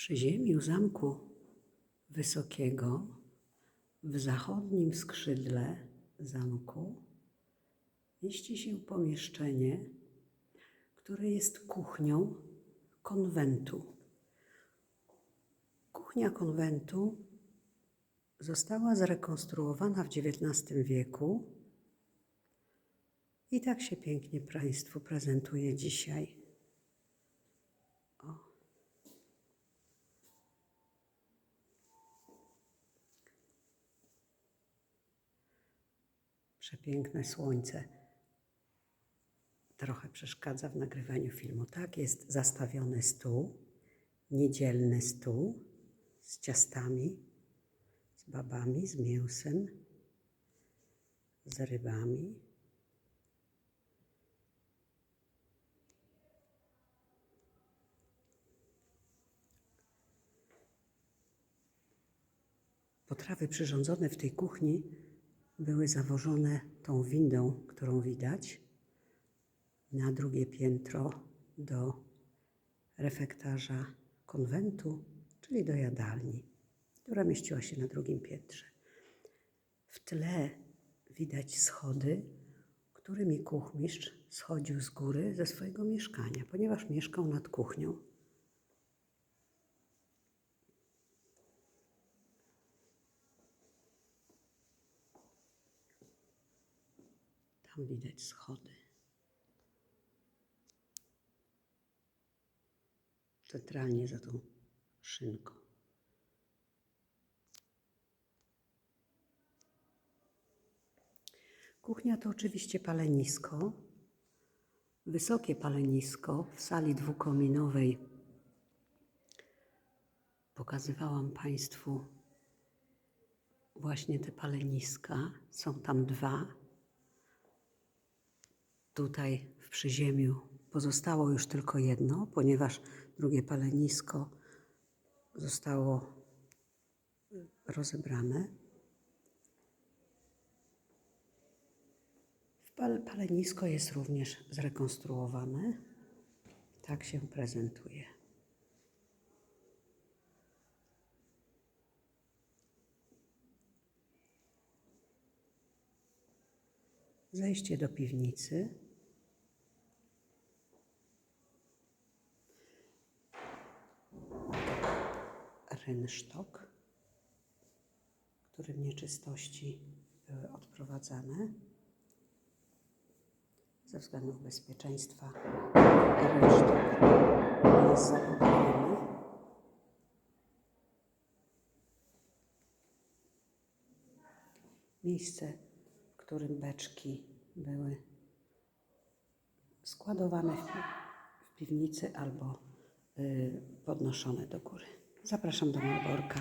W przyziemiu zamku wysokiego, w zachodnim skrzydle zamku, mieści się pomieszczenie, które jest kuchnią konwentu. Kuchnia konwentu została zrekonstruowana w XIX wieku i tak się pięknie Państwu prezentuje dzisiaj. Przepiękne słońce trochę przeszkadza w nagrywaniu filmu. Tak, jest zastawiony stół, niedzielny stół z ciastami, z babami, z mięsem, z rybami. Potrawy przyrządzone w tej kuchni były zawożone tą windą, którą widać, na drugie piętro do refektarza konwentu, czyli do jadalni, która mieściła się na drugim piętrze. W tle widać schody, którymi kuchmistrz schodził z góry ze swojego mieszkania, ponieważ mieszkał nad kuchnią. Widać schody. Centralnie za tą szynką. Kuchnia to oczywiście palenisko. Wysokie palenisko w sali dwukominowej. Pokazywałam Państwu właśnie te paleniska. Są tam dwa. Tutaj w przyziemiu pozostało już tylko jedno, ponieważ drugie palenisko zostało rozebrane. W pal- Palenisko jest również zrekonstruowane. Tak się prezentuje. Zejście do piwnicy. Rynsztok, którym nieczystości były odprowadzane. Ze względów bezpieczeństwa rynsztok jest zabudowiony. Miejsce, w którym beczki były składowane w piwnicy albo y, podnoszone do góry. Zapraszam do Malborka.